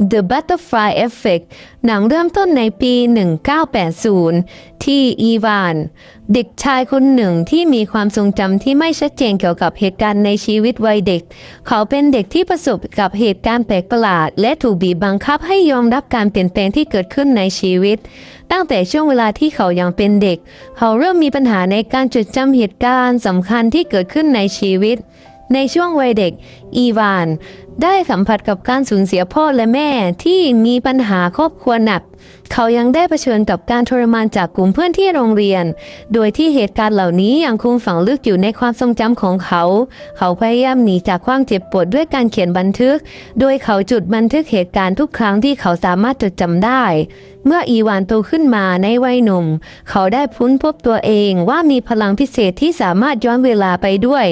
The Butterfly Effect หนังเริ่มต้นในปี 1980 ที่อีวาน เด็กชายคนหนึ่งที่มีความทรงจำที่ไม่ชัดเจนเกี่ยวกับเหตุการณ์ในชีวิตวัยเด็ก เขาเป็นเด็กที่ประสบกับเหตุการณ์แปลกประหลาด และถูกบีบบังคับให้ยอมรับการเปลี่ยนแปลงที่เกิดขึ้นในชีวิต ตั้งแต่ช่วงเวลาที่เขายังเป็นเด็ก เขาเริ่มมีปัญหาในการจดจำเหตุการณ์สำคัญที่เกิดขึ้นในชีวิต ในช่วงวัยเด็ก อีวาน ได้สัมผัสกับการสูญเสียพ่อและแม่ที่มีปัญหาครอบครัวหนัก เขายังได้เผชิญกับการทรมานจากกลุ่มเพื่อนที่โรงเรียน โดยที่เหตุการณ์เหล่านี้ยังคงฝังลึกอยู่ในความทรงจำของเขา เขาพยายามหนีจากความเจ็บปวดด้วยการเขียนบันทึก โดยเขาจุดบันทึกเหตุการณ์ทุกครั้งที่เขาสามารถจดจำได้ เมื่ออีวานโตขึ้นมาในวัยหนุ่ม เขาได้พุ้นพบตัวเองว่ามีพลังพิเศษที่สามารถย้อนเวลาไปด้วย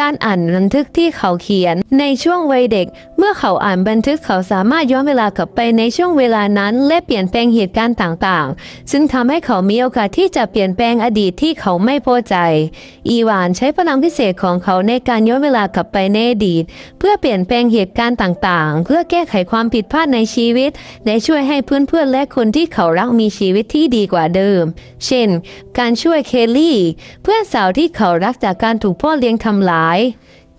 การอ่านบันทึกที่เขาเขียนในช่วงวัยเด็ก เมื่อเขาอ่านบันทึกเขาสามารถย้อนเวลากลับไปในช่วงเวลานั้นและเปลี่ยนยนแปลงเหตุการณ์ต่างๆ ซึ่งทำให้เขามีโอกาสที่จะเปลี่ยนแปลงอดีตที่เขาไม่พอใจ อีวานใช้พลังพิเศษของเขาในการย้อนเวลากลับไปในอดีต เพื่อเปลี่ยนแปลงเหตุการณ์ต่างๆ เพื่อแก้ไขความผิดพลาดในชีวิต และช่วยให้เพื่อนๆและคนที่เขารักมีชีวิตที่ดีกว่าเดิม เช่น การช่วยเคลลี่ เพื่อนสาวที่เขารักจากการถูกพ่อเลี้ยงทำร้าย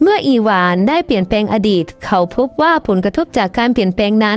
เมื่ออีวานได้เปลี่ยนแปลงอดีต เขาพบว่าผลกระทบจากการเปลี่ยนแปลงนั้น